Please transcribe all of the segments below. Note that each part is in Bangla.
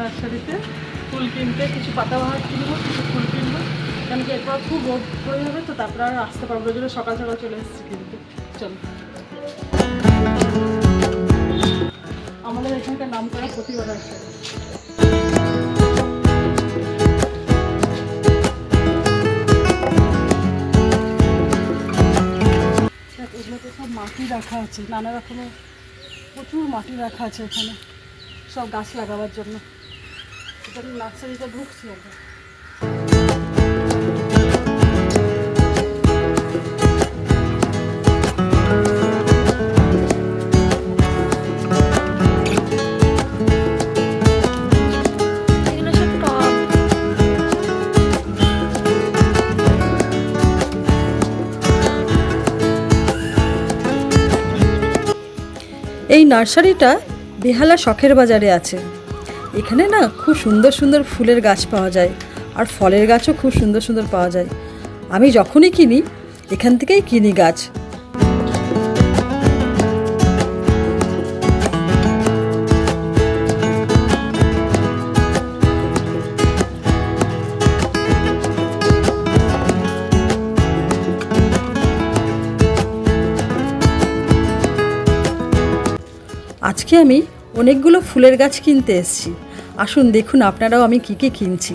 নার্সারিতে ফুল কিনতে কিছু পাতাবাহার কিনবো, কিছু ফুল কিনবো। কারণ কি এরপর খুব রোদ পড়ে যাবে, তো তারপরে আর আসতে পারব জন্য সকাল সকাল চলে এসেছি কিনতে। চল। আমাদের এখানকার নাম করা প্রতিভা নার্সারি সব মাটি রাখা আছে, নানা রকমের, প্রচুর মাটি রাখা আছে এখানে। সব গাছ লাগাবার জন্য। এখানে নার্সারিতে ঢুকছি আমরা এই নার্সারিটা বেহালা শখের বাজারে আছে। এখানে না খুব সুন্দর সুন্দর ফুলের গাছ পাওয়া যায় আর ফলের গাছও খুব সুন্দর সুন্দর পাওয়া যায়। আমি যখনই কিনি, এখান থেকেই কিনি গাছ। আজকে আমি অনেকগুলো ফুলের গাছ কিনতে এসেছি। আসুন দেখুন আপনারাও আমি কী কী কিনছি।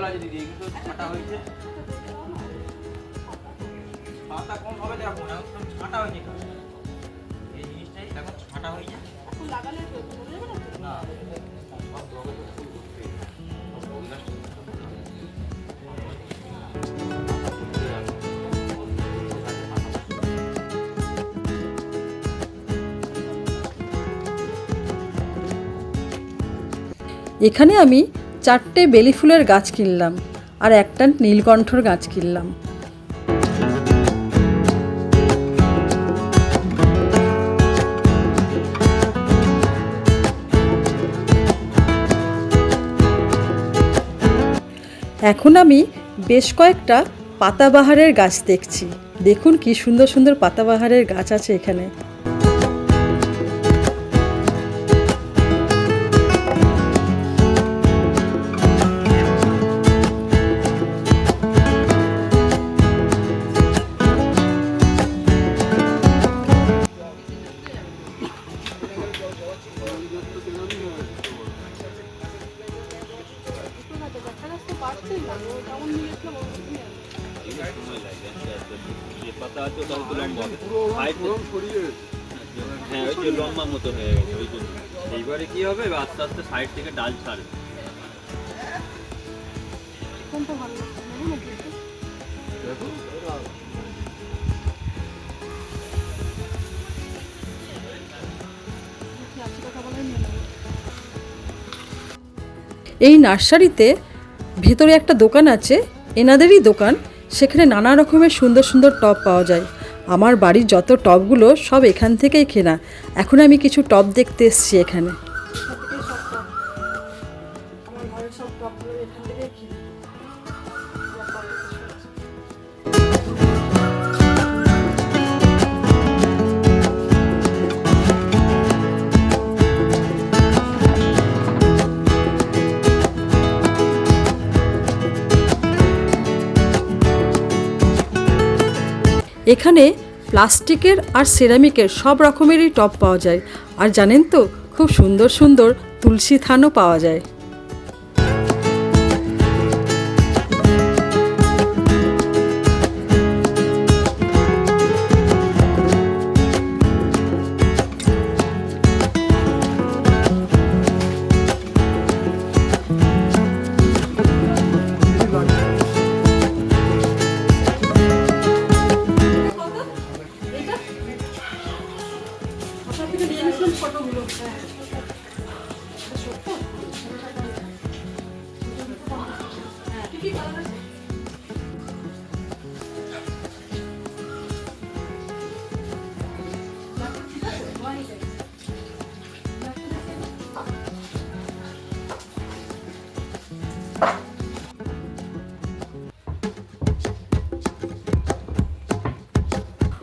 ভালো আছে দিদি ছাঁটা হয়েছে পাতা কম হবে দেখো সব ছাঁটা হয়েছে এই জিনিসটাই, এখন ছাঁটা হয়েছে না। এখানে আমি চারটে বেলি ফুলের গাছ কিনলাম আর একটা নীলকণ্ঠর গাছ কিনলাম। এখন আমি বেশ কয়েকটা পাতাবাহারের গাছ দেখছি। দেখুন কি সুন্দর সুন্দর পাতাবাহারের গাছ আছে এখানে। এইবারে কি হবে আস্তে আস্তে সাইড থেকে ডাল ছাড়বে এই নার্সারিতে ভেতরে একটা দোকান আছে, এনাদেরই দোকান, সেখানে নানা রকমের সুন্দর সুন্দর টব পাওয়া যায়। আমার বাড়ির যত টবগুলো সব এখান থেকেই কেনা। এখন আমি কিছু টব দেখতে এসছি এখানে। সব এখান থেকেই এখানে প্লাস্টিকের আর সেরামিকের সব রকমেরই টব পাওয়া যায়। আর জানেন তো, খুব সুন্দর সুন্দর তুলসী থানও পাওয়া যায়।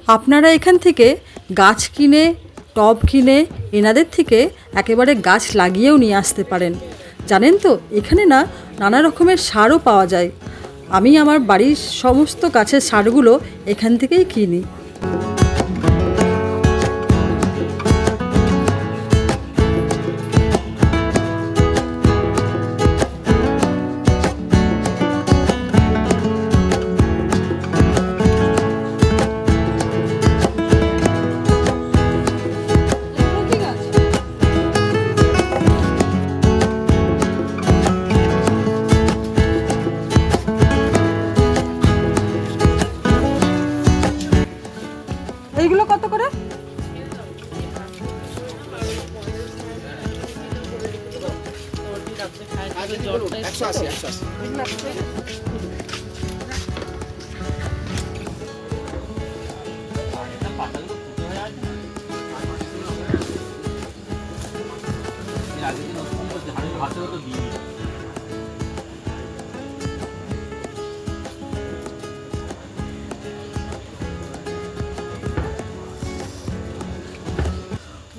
আপনারা এখান থেকে গাছ কিনে টব কিনে এনাদের থেকে একেবারে গাছ লাগিয়েও নিয়ে আসতে পারেন। জানেন তো, এখানে না নানা রকমের সারও পাওয়া যায়। আমি আমার বাড়ির সমস্ত গাছের সারগুলো এখান থেকেই কিনি।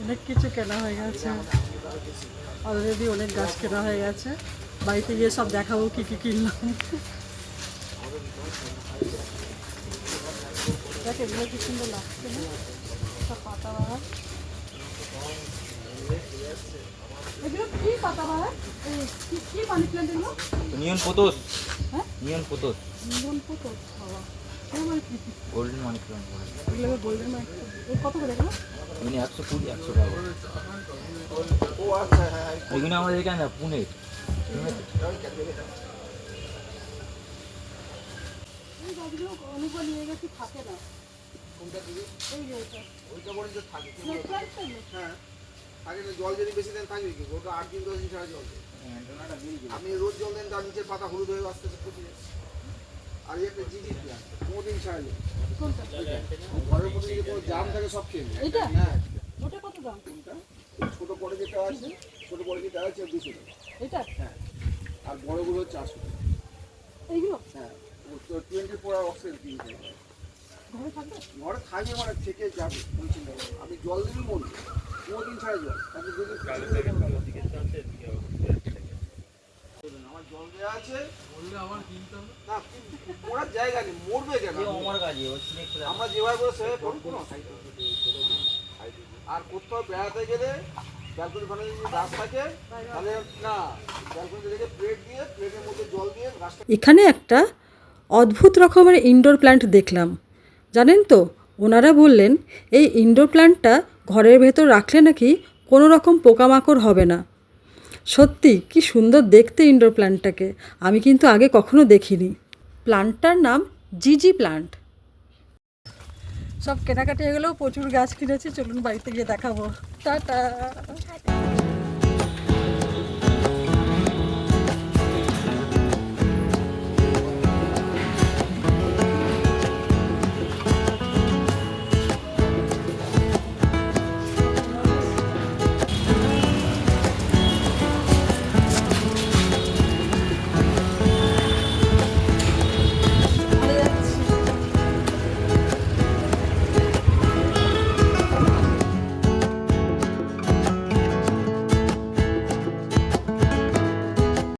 অনেক কিছু কেনা হয়ে গেছে। অলরেডি অনেক গাছ কেনা হয়ে গেছে। বাড়িতে গিয়ে সব দেখাবো কি কি কিনলাম। দেখ এগুলো কি সুন্দর লাগছে না? সব পাতা বাহার এগুলো কি পাতা কি কি মানি প্ল্যান্ট এগুলো নিয়ন পোতোস হ্যাঁ? নিয়ন পোতোস নিমন পোতো বাবা। গোল্ডেন মানি প্লান্ট বলে এগুলো গোল্ডেন মানি কত করে এগুলো? এমনি একশো কুড়ি একশো টাকা। এগুলো আমাদের এখানে না জল যদি বেশি দেন থাকবে কি ওটা আট দিন দশ দিন ছাড়া জল আপনি রোজ জল দেন তার নিচের পাতা হলুদ হয়ে আস্তে আস্তে পচে আর একটা জিজি প্লান্ট পনেরো দিন ছাড়া ঘরের মধ্যে যে কোনো জাম থাকে সব খেয়ে এইটা হ্যাঁ ওটা কত দাম? কোনটা ছোটো পরে যেটা আছে ছোটো পরে যেটা আছে দুশো টাকা। এটা? আর বড়গুলো চারশো টাকা। এইগুলো? হ্যাঁ টোয়েন্টি ফোর আওয়ার অক্সিজেন কিনতে হবে। ঘরে থাকবে? ঘরে থাকবে মানে থেকে যাবে কোনো চিন্তা নেই। আপনি জল দিবি মরবে পনেরো দিন ছাড়া জল। তাকে যদি আমার জল দেওয়া আছে। না পড়ার জায়গা নেই মরবে কেন? আমার কাজে আমরা যেভাবে করে সেভাবে করব। না আর কোথাও বেড়াতে গেলে ব্যালকনি ফানে যদি গাছ থাকে, তাহলে না ব্যালকনি থেকে প্লেট দিয়ে প্লেটের মধ্যে জল দিয়ে গাছটা এখানে একটা অদ্ভুত রকমের ইনডোর প্ল্যান্ট দেখলাম। জানেন তো, ওনারা বললেন, এই ইনডোর প্ল্যান্টটা ঘরের ভেতর রাখলে নাকি কোনো রকম পোকামাকড় হবে না। সত্যি, কি সুন্দর দেখতে ইনডোর প্ল্যান্টটাকে আমি কিন্তু আগে কখনো দেখিনি। প্ল্যান্টটার নাম জিজি প্ল্যান্ট সব কেনাকাটি হয়ে গেলেও প্রচুর গাছ কিনেছি চলুন বাড়িতে গিয়ে দেখাবো। টাটা।